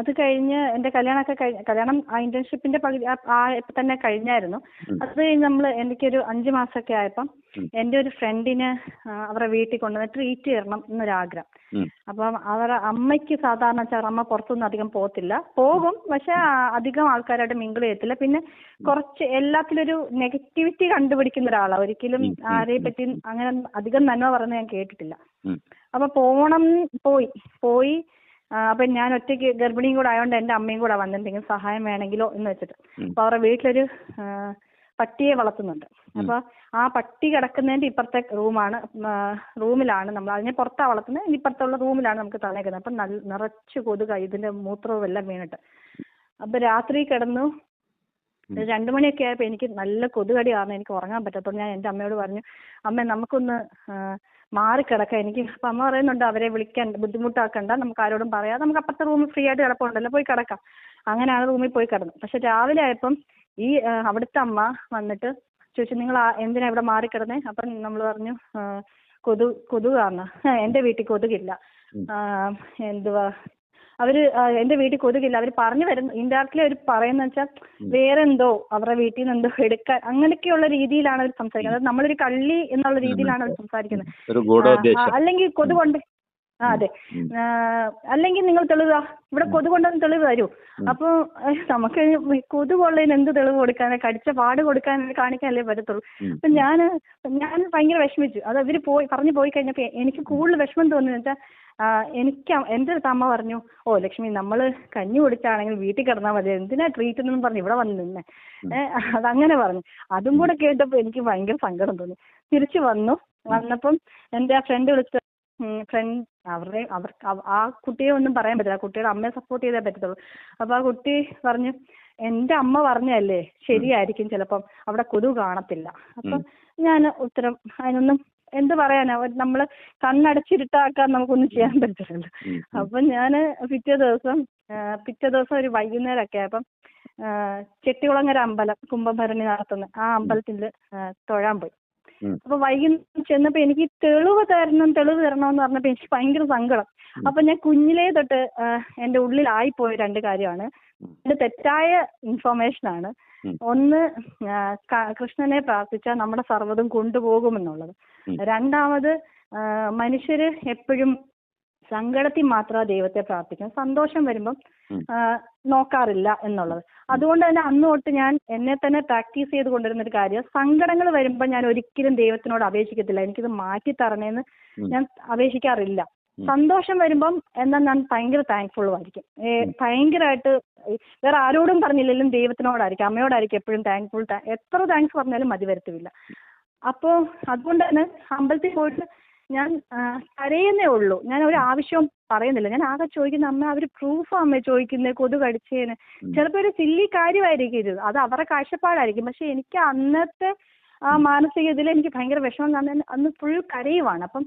അത് കഴിഞ്ഞ് എന്റെ കല്യാണമൊക്കെ കഴിഞ്ഞ് കല്യാണം ആ ഇന്റേൺഷിപ്പിന്റെ പകുതി ആ- ആ ഇപ്പൊ തന്നെ കഴിഞ്ഞായിരുന്നു. അത് കഴിഞ്ഞ് നമ്മൾ എനിക്കൊരു അഞ്ച് മാസമൊക്കെ ആയപ്പം എന്റെ ഒരു ഫ്രണ്ടിന് അവരുടെ വീട്ടിൽ കൊണ്ടുവന്ന് ട്രീറ്റ് ചെയ്യണം എന്നൊരാഗ്രഹം. അപ്പം അവരുടെ അമ്മയ്ക്ക് സാധാരണ വെച്ചാൽ അമ്മ പുറത്തൊന്നും അധികം പോകത്തില്ല. പോകും പക്ഷെ അധികം ആൾക്കാരായിട്ട് മിങ്കിൾ ചെയ്യത്തില്ല. പിന്നെ കുറച്ച് എല്ലാത്തിലൊരു നെഗറ്റിവിറ്റി കണ്ടുപിടിക്കുന്ന ഒരാളാണ് ഒരിക്കലും ആരെയും പറ്റി അങ്ങനെ അധികം നന്മ പറഞ്ഞ് ഞാൻ കേട്ടിട്ടില്ല. അപ്പൊ പോണം പോയി. പോയി അപ്പൊ ഞാൻ ഒറ്റയ്ക്ക് ഗർഭിണിയും കൂടെ ആയതുകൊണ്ട് എന്റെ അമ്മയും കൂടെ വന്ന് എന്തെങ്കിലും സഹായം വേണമെങ്കിലോ എന്ന് വെച്ചിട്ട്. അപ്പൊ അവരുടെ വീട്ടിലൊരു പട്ടിയെ വളർത്തുന്നുണ്ട്. അപ്പൊ ആ പട്ടി കിടക്കുന്നതിന്റെ ഇപ്പുറത്തെ റൂമാണ് റൂമിലാണ് നമ്മൾ അതിനെ പുറത്താ വളർത്തുന്നത്. ഇപ്പുറത്തുള്ള റൂമിലാണ് നമുക്ക് തന്നേക്കുന്നത് അപ്പൊ നല്ല നിറച്ച് കൊതുക ഇതിന്റെ മൂത്രവും എല്ലാം വീണിട്ട്. അപ്പൊ രാത്രി കിടന്നു. രണ്ടു മണിയൊക്കെ ആയപ്പോ എനിക്ക് നല്ല കൊതുകടി കാരണം എനിക്ക് ഉറങ്ങാൻ പറ്റാത്തതുകൊണ്ട് ഞാൻ എന്റെ അമ്മയോട് പറഞ്ഞു അമ്മ നമുക്കൊന്ന് ആ, മാറിക്കിടക്കാം. എനിക്ക് അപ്പൊ അമ്മ പറയുന്നുണ്ട് അവരെ വിളിക്കണ്ട ബുദ്ധിമുട്ടാക്കണ്ട. നമുക്ക് ആരോടും പറയാം നമുക്ക് അപ്പുറത്തെ റൂമിൽ ഫ്രീ ആയിട്ട് കിടപ്പുണ്ടല്ലോ പോയി കിടക്കാം. അങ്ങനെ അങ്ങനെയാണ് റൂമിൽ പോയി കിടന്നു പക്ഷെ രാവിലെ ആയപ്പം ഈ ആ, അവിടുത്തെ അമ്മ വന്നിട്ട് ചോദിച്ചു നിങ്ങൾ ആ- എന്തിനാ ഇവിടെ മാറിക്കിടന്നേ? അപ്പം നമ്മൾ പറഞ്ഞു ആ, കൊതു കൊതുകാണ്. എന്റെ വീട്ടിൽ കൊതുകില്ല. ആ, എന്തുവാ അവർ എന്റെ വീട്ടിൽ കൊതുകില്ല. അവർ പറഞ്ഞു വരുന്നു ഇൻഡയറക്ട്ലി അവർ പറയുന്ന വെച്ചാൽ വേറെന്തോ അവരുടെ വീട്ടിൽ നിന്ന് എന്തോ എടുക്കാൻ അങ്ങനെയൊക്കെയുള്ള രീതിയിലാണ് അവർ സംസാരിക്കുന്നത്. അതായത് നമ്മളൊരു കള്ളി എന്നുള്ള രീതിയിലാണ് അവർ സംസാരിക്കുന്നത്. അല്ലെങ്കിൽ കൊതുകൊണ്ട്. ആ അതെ. അല്ലെങ്കിൽ നിങ്ങൾ തെളിവ് ഇവിടെ കൊതുകൊണ്ടെന്ന് തെളിവ് തരൂ അപ്പൊ നമുക്ക് കൊതുകൊള്ളതിന് എന്ത് തെളിവ് കൊടുക്കാനെ? കടിച്ച പാട് കൊടുക്കാൻ കാണിക്കാനല്ലേ പറ്റത്തുള്ളൂ. അപ്പൊ ഞാൻ ഞാൻ ഭയങ്കര വിഷമിച്ചു. അത് ഇവർ പോയി പറഞ്ഞു പോയി കഴിഞ്ഞപ്പോ എനിക്ക് കൂടുതൽ വിഷമം തോന്നിയെന്ന് വെച്ചാൽ എനിക്ക് എന്റെ എന്റെ അടുത്ത് അമ്മ പറഞ്ഞു ഓ ലക്ഷ്മി നമ്മൾ കഞ്ഞി കുടിച്ചാണെങ്കിൽ വീട്ടിൽ കിടന്നാൽ മതി. എന്തിനാ ട്രീറ്റ് എന്നും പറഞ്ഞു ഇവിടെ വന്ന് നിന്നെ? ഏഹ് അതങ്ങനെ പറഞ്ഞു. അതും കൂടെ കേട്ടപ്പോ എനിക്ക് ഭയങ്കര സങ്കടം തോന്നി. തിരിച്ചു വന്നു. വന്നപ്പം എന്റെ ആ ഫ്രണ്ട് വിളിച്ച ഫ്രണ്ട് അവരുടെ അവർ ആ കുട്ടിയെ ഒന്നും പറയാൻ പറ്റില്ല. ആ കുട്ടിയുടെ അമ്മയെ സപ്പോർട്ട് ചെയ്തേ പറ്റത്തുള്ളൂ. അപ്പൊ ആ കുട്ടി പറഞ്ഞു എന്റെ അമ്മ പറഞ്ഞതല്ലേ? ശരിയായിരിക്കും ചിലപ്പം. അവിടെ കൊതു കാണത്തില്ല. അപ്പൊ ഞാൻ ഉത്തരം അതിനൊന്നും എന്ത് പറയാനാ? നമ്മൾ നമ്മൾ കണ്ണടച്ചിരുട്ടാക്കാൻ നമുക്കൊന്നും ചെയ്യാൻ പറ്റില്ലല്ലോ. അപ്പൊ ഞാൻ പിറ്റേ ദിവസം പിറ്റേ ദിവസം ഒരു വൈകുന്നേരം ഒക്കെ ആയപ്പം ചെട്ടികുളങ്ങര അമ്പലം കുംഭഭരണി നടത്തുന്ന ആ അമ്പലത്തിൽ തൊഴാൻ പോയി. അപ്പൊ വൈകുന്നേരം ചെന്നപ്പോ എനിക്ക് തെളിവ് തരണം തെളിവ് തരണം എന്ന് പറഞ്ഞപ്പോ എനിക്ക് ഭയങ്കര സങ്കടം. അപ്പൊ ഞാൻ കുഞ്ഞിലേ തൊട്ട് എന്റെ ഉള്ളിലായി പോയ രണ്ട് കാര്യമാണ്. ഇത് തെറ്റായ ഇൻഫർമേഷൻ ആണ്. ഒന്ന് കൃഷ്ണനെ പ്രാർത്ഥിച്ചാൽ നമ്മുടെ സർവതും കൊണ്ടുപോകുമെന്നുള്ളത്. രണ്ടാമത് മനുഷ്യര് എപ്പോഴും സങ്കടത്തിൽ മാത്രമാണ് ദൈവത്തെ പ്രാർത്ഥിക്കുന്നത്. സന്തോഷം വരുമ്പം നോക്കാറില്ല എന്നുള്ളത്. അതുകൊണ്ട് തന്നെ അന്ന് തൊട്ട് ഞാൻ എന്നെ തന്നെ പ്രാക്ടീസ് ചെയ്ത് കൊണ്ടിരുന്ന ഒരു കാര്യം സങ്കടങ്ങൾ വരുമ്പോൾ ഞാൻ ഒരിക്കലും ദൈവത്തിനോട് അപേക്ഷിക്കത്തില്ല. എനിക്കിത് മാറ്റി തരണേന്ന്. ഞാൻ അപേക്ഷിക്കാറില്ല. സന്തോഷം വരുമ്പം എന്നാൽ ഞാൻ ഭയങ്കര താങ്ക്ഫുൾ ആയിരിക്കും. ഭയങ്കരമായിട്ട് വേറെ ആരോടും പറഞ്ഞില്ലെങ്കിലും ദൈവത്തിനോടായിരിക്കും അമ്മയോടായിരിക്കും എപ്പോഴും താങ്ക്ഫുൾ എത്ര താങ്ക്സ് പറഞ്ഞാലും മതി വരത്തില്ല. അപ്പോ അതുകൊണ്ട് തന്നെ അമ്പലത്തിൽ പോയിട്ട് ഞാൻ കരയുന്നേ ഉള്ളൂ. ഞാൻ ഒരു ആവശ്യവും പറയുന്നില്ല. ഞാൻ ആകെ ചോദിക്കുന്ന അമ്മ അവർ പ്രൂഫ് അമ്മ ചോദിക്കുന്നത് കൊതു കടിച്ചതിന് ചിലപ്പോ ഒരു സില്ലി കാര്യമായിരിക്കും ഇത്. അത് അവരുടെ കാഴ്ചപ്പാടായിരിക്കും. പക്ഷെ എനിക്ക് അന്നത്തെ ആ മാനസിക ഇതിൽ എനിക്ക് ഭയങ്കര വിഷമം അന്ന് ഫുൾ കരയുവാണ്. അപ്പം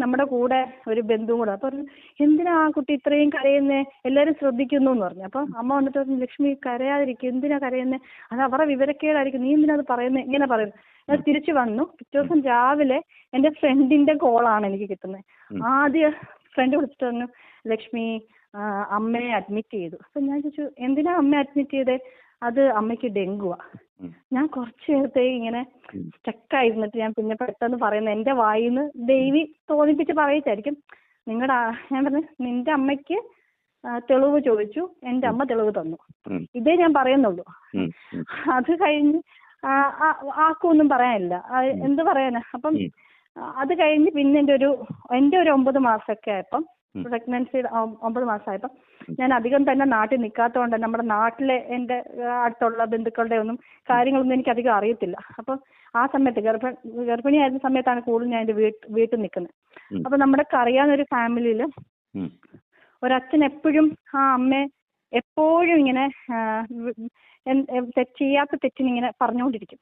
നമ്മുടെ കൂടെ ഒരു ബന്ധു കൂടെ. അപ്പൊ പറഞ്ഞു, എന്തിനാ ആ കുട്ടി ഇത്രയും കരയുന്നേ? എല്ലാരും ശ്രദ്ധിക്കുന്നു എന്ന് പറഞ്ഞു. അപ്പൊ അമ്മ വന്നിട്ട് പറഞ്ഞു ലക്ഷ്മി കരയാതിരിക്കും. എന്തിനാ കരയുന്നേ? അത് അവരുടെ വിവരക്കേടായിരിക്കും. നീ എന്തിനാ അത് പറയുന്നത് ഇങ്ങനെ പറയുന്നു. ഞാൻ തിരിച്ചു വന്നു. പിറ്റേ ദിവസം രാവിലെ എന്റെ ഫ്രണ്ടിന്റെ കോളാണ് എനിക്ക് കിട്ടുന്നത് ആദ്യ ഫ്രണ്ട് വിളിച്ചിട്ട് പറഞ്ഞു ലക്ഷ്മി അമ്മയെ അഡ്മിറ്റ് ചെയ്തു. അപ്പൊ ഞാൻ ചോദിച്ചു എന്തിനാ അമ്മയെ അഡ്മിറ്റ് ചെയ്തേ? അത് അമ്മയ്ക്ക് ഡെങ്കുവാ. ഞാൻ കുറച്ചു നേരത്തേക്ക് ഇങ്ങനെ സ്റ്റക്കായിരുന്നിട്ട് ഞാൻ പിന്നെ പെട്ടെന്ന് പറയുന്നത് എന്റെ വായിന്ന് ദേവി തോന്നിപ്പിച്ച് പറയിച്ചായിരിക്കും നിങ്ങളുടെ ഞാൻ പറഞ്ഞു നിന്റെ അമ്മയ്ക്ക് തെളിവ് ചോദിച്ചു. എന്റെ അമ്മ തെളിവ് തന്നു. ഇതേ ഞാൻ പറയുന്നുള്ളൂ. അത് കഴിഞ്ഞ് ആർക്കൊന്നും പറയാനില്ല. എന്ത് പറയാനാ? അപ്പം. അത് കഴിഞ്ഞ് പിന്നെ എന്റെ ഒരു എന്റെ ഒരു ഒമ്പത് മാസമൊക്കെ ആയപ്പം. പ്രഗ്നൻസി ഒമ്പത് മാസമായപ്പോ ഞാൻ അധികം തന്നെ നാട്ടിൽ നിൽക്കാത്തതുകൊണ്ട് നമ്മുടെ നാട്ടിലെ എന്റെ ആ, അടുത്തുള്ള ബന്ധുക്കളുടെ ഒന്നും കാര്യങ്ങളൊന്നും എനിക്ക് അധികം അറിയത്തില്ല. അപ്പോൾ ആ സമയത്ത് ഗർഭ ഗർഭിണിയായിരുന്ന സമയത്താണ് കൂടുതൽ ഞാൻ എന്റെ വീട്ടിൽ വീട്ടിൽ നിൽക്കുന്നത് അപ്പോൾ നമ്മുടെ അറിയാവുന്ന ഒരു ഫാമിലിയിൽ. ഒരച്ഛൻ എപ്പോഴും ആ അമ്മയെ എപ്പോഴും ഇങ്ങനെ തെറ്റ് ചെയ്യാത്ത തെറ്റിനിങ്ങനെ പറഞ്ഞുകൊണ്ടിരിക്കും.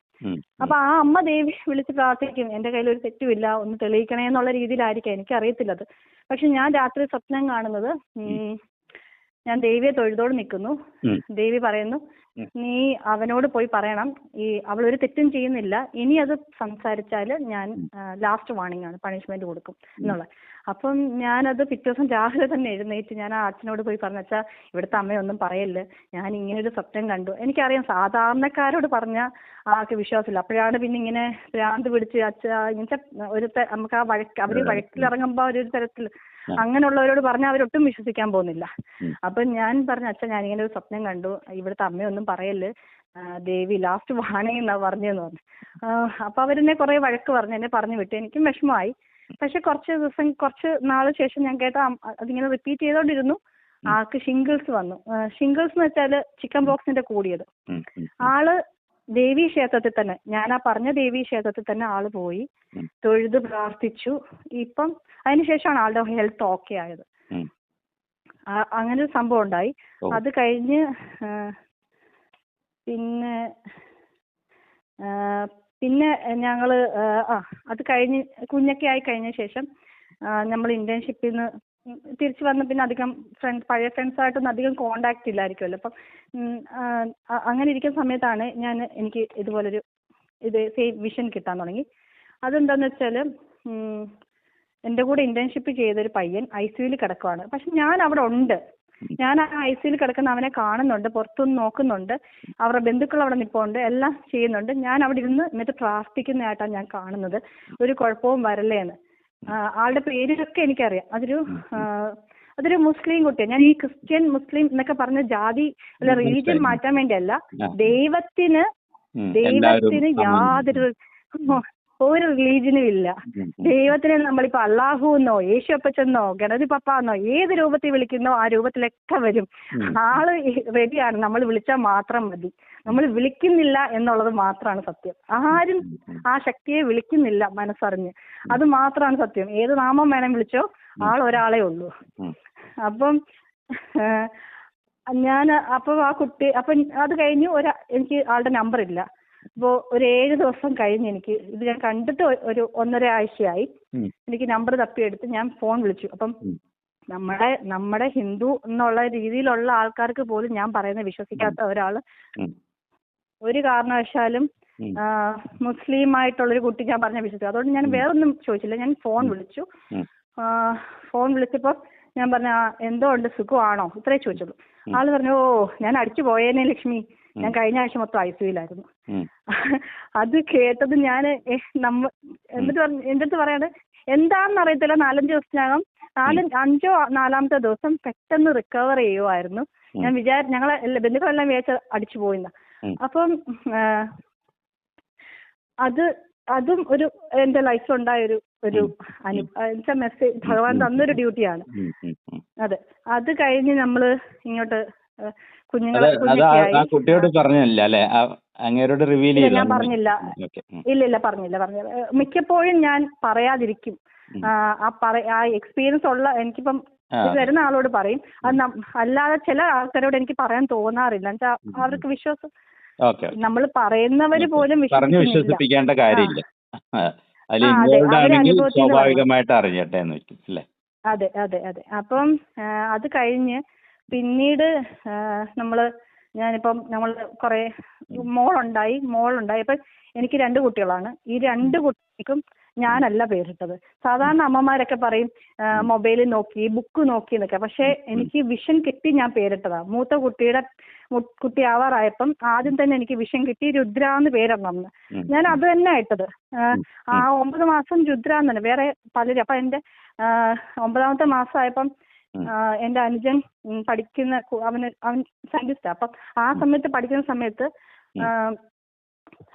അപ്പൊ ആ അമ്മ ദേവി വിളിച്ച് പ്രാർത്ഥിക്കും എന്റെ കയ്യിൽ ഒരു തെറ്റുമില്ല ഒന്ന് തെളിയിക്കണേ എന്നുള്ള രീതിയിലായിരിക്കും. എനിക്കറിയത്തില്ല അത് പക്ഷെ ഞാൻ രാത്രി സ്വപ്നം കാണുന്നത് ഞാൻ ദേവിയെ തൊഴുതോട് നിൽക്കുന്നു. ദേവി പറയുന്നു നീ അവനോട് പോയി പറയണം. ഈ അവൾ ഒരു തെറ്റും ചെയ്യുന്നില്ല. ഇനി അത് സംസാരിച്ചാൽ ഞാൻ ലാസ്റ്റ് വാണിംഗ് ആണ് പണിഷ്മെന്റ് കൊടുക്കും എന്നുള്ളത്. അപ്പം ഞാനത് പിറ്റേ ദിവസം രാവിലെ തന്നെ എഴുന്നേറ്റ് ഞാൻ ആ അച്ഛനോട് പോയി പറഞ്ഞു അച്ഛാ ഇവിടുത്തെ അമ്മയൊന്നും പറയല്ല്. ഞാൻ ഇങ്ങനെ ഒരു സ്വപ്നം കണ്ടു. എനിക്കറിയാം സാധാരണക്കാരോട് പറഞ്ഞ ആൾക്ക് വിശ്വാസമില്ല. അപ്പോഴാണ് പിന്നെ ഇങ്ങനെ ഭ്രാന്ത് പിടിച്ച് അച്ഛാ ഇങ്ങനത്തെ ഒരു നമുക്ക് ആ വഴക്ക് അവർ വഴക്കിലിറങ്ങുമ്പോ ഒരു തരത്തിൽ അങ്ങനെയുള്ളവരോട് പറഞ്ഞാൽ അവരൊട്ടും വിശ്വസിക്കാൻ പോകുന്നില്ല. അപ്പൊ ഞാൻ പറഞ്ഞു അച്ഛാ ഞാൻ ഇങ്ങനെ ഒരു സ്വപ്നം കണ്ടു. ഇവിടുത്തെ അമ്മയൊന്നും പറയല്ല്. ദേവി ലാസ്റ്റ് വാണിംഗ് എന്നാ പറഞ്ഞെന്ന് പറഞ്ഞു. അപ്പോൾ അപ്പൊ അവരെന്നെ കുറെ വഴക്ക് പറഞ്ഞു എന്നെ പറഞ്ഞു വിട്ടു. എനിക്കും വിഷമമായി. പക്ഷെ കുറച്ച് ദിവസം കുറച്ച് നാൾ ശേഷം ഞാൻ കേട്ട അതിങ്ങനെ റിപ്പീറ്റ് ചെയ്തോണ്ടിരുന്നു. ആൾക്ക് ഷിംഗിൾസ് വന്നു. ഷിംഗിൾസ് എന്ന് വെച്ചാൽ ചിക്കൻ ബോക്സിന്റെ കൂടിയത്. ആൾ ദേവീ ക്ഷേത്രത്തിൽ തന്നെ ഞാൻ ആ പറഞ്ഞ ദേവീ ക്ഷേത്രത്തിൽ തന്നെ ആൾ പോയി. തൊഴുത് പ്രാർത്ഥിച്ചു. ഇപ്പം അതിനുശേഷമാണ് ആളുടെ ഹെൽത്ത് ഓക്കെ ആയത്. അങ്ങനെ ഒരു സംഭവം ഉണ്ടായി. അത് കഴിഞ്ഞ് പിന്നെ പിന്നെ ഞങ്ങൾ ആ, അത് കഴിഞ്ഞ് കുഞ്ഞൊക്കെ ആയി കഴിഞ്ഞ ശേഷം നമ്മൾ ഇന്റേൺഷിപ്പിൽ നിന്ന് തിരിച്ചു വന്ന പിന്നെ അധികം ഫ്രണ്ട്സ് പഴയ ഫ്രണ്ട്സായിട്ടൊന്നും അധികം കോണ്ടാക്ട് ഇല്ലായിരിക്കുമല്ലോ അപ്പം അങ്ങനെ ഇരിക്കുന്ന സമയത്താണ് ഞാൻ എനിക്ക് ഇതുപോലൊരു ഇത് സെയിം വിഷൻ കിട്ടാൻ തുടങ്ങി. അതെന്താന്ന് വെച്ചാൽ എന്റെ കൂടെ ഇന്റേൺഷിപ്പ് ചെയ്തൊരു പയ്യൻ ഐ സിയുയിൽ കിടക്കുവാണ്. പക്ഷെ ഞാൻ അവിടെ ഉണ്ട്. ഞാൻ ആ ഐ സിയിൽ കിടക്കുന്ന അവനെ കാണുന്നുണ്ട് പുറത്തുനിന്ന് നോക്കുന്നുണ്ട്. അവരുടെ ബന്ധുക്കൾ അവിടെ നിൽപ്പുണ്ട് എല്ലാം ചെയ്യുന്നുണ്ട്. ഞാൻ അവിടെ ഇരുന്ന് എന്നിട്ട് പ്രാർത്ഥിക്കുന്നതായിട്ടാണ് ഞാൻ കാണുന്നത്. ഒരു കുഴപ്പവും വരല്ലേ എന്ന് ആളുടെ പേരിലൊക്കെ എനിക്കറിയാം. അതൊരു അതൊരു മുസ്ലിം കുട്ടിയാണ്. ഞാൻ ഈ ക്രിസ്ത്യൻ മുസ്ലിം എന്നൊക്കെ പറഞ്ഞ ജാതി അല്ല റിലീജിയൻ മാറ്റാൻ വേണ്ടിയല്ല. ദൈവത്തിന് ദൈവത്തിന് യാതൊരു ഒരു റിലീജിയനും ഇല്ല. ദൈവത്തിനെ നമ്മളിപ്പോ അള്ളാഹു എന്നോ യേശു അപ്പച്ചെന്നോ ഗണപതി പപ്പ എന്നോ ഏത് രൂപത്തിൽ വിളിക്കുന്നോ ആ രൂപത്തിലൊക്കെ വരും. ആൾ റെഡിയാണ് നമ്മൾ വിളിച്ചാൽ മാത്രം മതി. നമ്മൾ വിളിക്കുന്നില്ല എന്നുള്ളത് മാത്രമാണ് സത്യം. ആരും ആ ശക്തിയെ വിളിക്കുന്നില്ല മനസ്സറിഞ്ഞ്. അത് മാത്രമാണ് സത്യം. ഏത് നാമം വേണം വിളിച്ചോ ആൾ ഒരാളെ ഉള്ളൂ. അപ്പം ഞാൻ അപ്പൊ ആ കുട്ടി അപ്പൊ അത് കഴിഞ്ഞു ഒരു എനിക്ക് ആളുടെ നമ്പർ ഇല്ല. അപ്പോ ഒരു ഏഴ് ദിവസം കഴിഞ്ഞ് എനിക്ക് ഇത് ഞാൻ കണ്ടിട്ട് ഒരു ഒന്നര ആഴ്ചയായി. എനിക്ക് നമ്പർ തപ്പിയെടുത്ത് ഞാൻ ഫോൺ വിളിച്ചു. അപ്പം. നമ്മുടെ നമ്മുടെ ഹിന്ദു എന്നുള്ള രീതിയിലുള്ള ആൾക്കാർക്ക് പോലും ഞാൻ പറയുന്നത് വിശ്വസിക്കാത്ത ഒരാൾ. ഒരു കാരണവശാലും മുസ്ലിം ആയിട്ടുള്ളൊരു കുട്ടി ഞാൻ പറഞ്ഞ വിശ്വസിച്ചു. അതുകൊണ്ട് ഞാൻ വേറൊന്നും ചോദിച്ചില്ല. ഞാൻ ഫോൺ വിളിച്ചു. ഫോൺ വിളിച്ചപ്പോ ഞാൻ പറഞ്ഞ എന്തോ ഉണ്ട് സുഖമാണോ? ഇത്രേ ചോദിച്ചുള്ളൂ. ആൾ പറഞ്ഞു ഓ ഞാൻ അടിച്ചു പോയേനെ ലക്ഷ്മി. ഞാൻ കഴിഞ്ഞ ആഴ്ച മൊത്തം ഐ സിയിലായിരുന്നു. അത് കേട്ടത് ഞാൻ നമ്മ എന്നിട്ട് പറഞ്ഞു എന്റെ അടുത്ത് പറയാണ് എന്താണെന്ന് അറിയത്തില്ല നാലഞ്ച് ദിവസത്തിനകം നാല് അഞ്ചോ നാലാമത്തെ ദിവസം പെട്ടെന്ന് റിക്കവർ ചെയ്യുമായിരുന്നു ഞാൻ വിചാര ഞങ്ങളെ എല്ലാ- ബന്ധുക്കളെല്ലാം വിചാരിച്ച അടിച്ചു പോയിന്ന. അപ്പം അത് അതും ഒരു എന്റെ ലൈഫിലുണ്ടായ ഒരു ഒരു അനു മെസ്സേജ് ഭഗവാൻ തന്നൊരു ഡ്യൂട്ടിയാണ്. അതെ. അത് കഴിഞ്ഞ് നമ്മൾ ഇങ്ങോട്ട് കുഞ്ഞുങ്ങളെ കുട്ടിയോട് പറഞ്ഞില്ല അല്ലെ? അങ്ങേരോട് റിവീൽ ചെയ്തു ഞാൻ പറഞ്ഞില്ല. ഇല്ല ഇല്ല പറഞ്ഞില്ല പറഞ്ഞില്ല. മിക്കപ്പോഴും ഞാൻ പറയാതിരിക്കും. ആ, ആ പറ ആ എക്സ്പീരിയൻസ് ഉള്ള എനിക്കിപ്പം വരുന്ന ആളോട് പറയും. അത് അല്ലാതെ ചില ആൾക്കാരോട് എനിക്ക് പറയാൻ തോന്നാറില്ല. എന്നുവെച്ചാ അവർക്ക് വിശ്വാസം ഓക്കെ നമ്മൾ പറയുന്നവര് പോലും പറഞ്ഞു വിശ്വസിപ്പിക്കേണ്ട കാര്യമില്ല. സ്വാഭാവികമായിട്ട് അറിഞ്ഞട്ടെ എന്ന് വെക്കും അല്ലേ? അതെ അതെ അതെ. അപ്പം അത് കഴിഞ്ഞ് പിന്നീട് നമ്മൾ നമ്മൾ ഞാനിപ്പം നമ്മൾ കുറെ മോളുണ്ടായി മോളുണ്ടായി. അപ്പൊ എനിക്ക് രണ്ട് കുട്ടികളാണ്. ഈ രണ്ട് കുട്ടിക്കും ഞാനല്ല പേരിട്ടത്. സാധാരണ അമ്മമാരൊക്കെ പറയും മൊബൈലിൽ നോക്കി ബുക്ക് നോക്കി എന്നൊക്കെ. പക്ഷേ എനിക്ക് വിഷൻ കിട്ടി ഞാൻ പേരിട്ടതാ. മൂത്ത കുട്ടിയുടെ കുട്ടി ആവാറായപ്പം ആദ്യം തന്നെ എനിക്ക് വിഷൻ കിട്ടി രുദ്ര എന്ന് പേരിടണം എന്ന് ഞാൻ അത് തന്നെ ഇട്ടത്. ആ, ഒമ്പത് മാസം രുദ്ര എന്ന് തന്നെ. വേറെ പലരും അപ്പൊ എന്റെ ആ, ഒമ്പതാമത്തെ മാസമായപ്പം എന്റെ അനുജൻ പഠിക്കുന്ന അവന് അവൻ സയന്റിസ്റ്റാ അപ്പം ആ സമയത്ത് പഠിക്കുന്ന സമയത്ത്